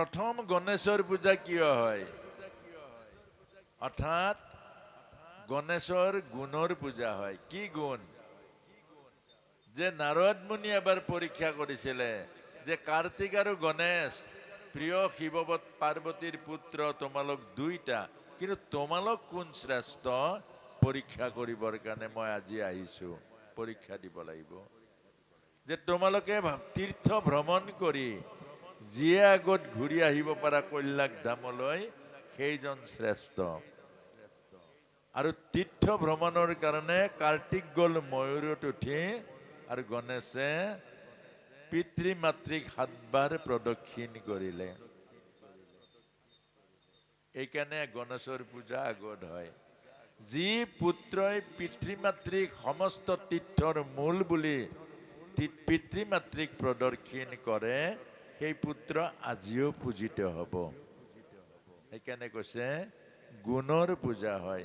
প্রথম গণেশর পূজা কিয় হয়? অর্থাৎ গণেশর গুণর পূজা হয়। কি গুণ? যে নারদ মুনি এবার পরীক্ষা করেছিলে যে কার্তিক আৰু গণেশ প্ৰিয় শিৱৱত পাৰ্বতীৰ পুত্ৰ তোমালোক দুইটা, কিন্তু তোমালোক কোন শ্ৰেষ্ঠ? পৰীক্ষা কৰিবৰ কাৰণে মই আজি আহিছোঁ। পৰীক্ষা দিব লাগিব। যে তোমালোকে তীৰ্থ ভ্ৰমণ কৰি যিয়ে আগত ঘূৰি আহিব পাৰা কল্যাক ধামলৈ, সেইজন শ্ৰেষ্ঠ। আৰু তীৰ্থ ভ্ৰমণৰ কাৰণে কাৰ্তিক গ'ল ময়ূৰত উঠি আৰু গণেশে পিতৃ মাতৃক সাতবাৰ প্ৰদক্ষিণ কৰিলে। এইকাৰণে গণেশৰ পূজা আগত হয়। যি পুত্ৰই পিতৃ মাতৃক সমস্ত তীৰ্থৰ মূল বুলি পিতৃ মাতৃক প্ৰদক্ষিণ কৰে সেই পুত্ৰ আজিও পূজিত হ'ব। সেইকাৰণে কৈছে গুণৰ পূজা হয়।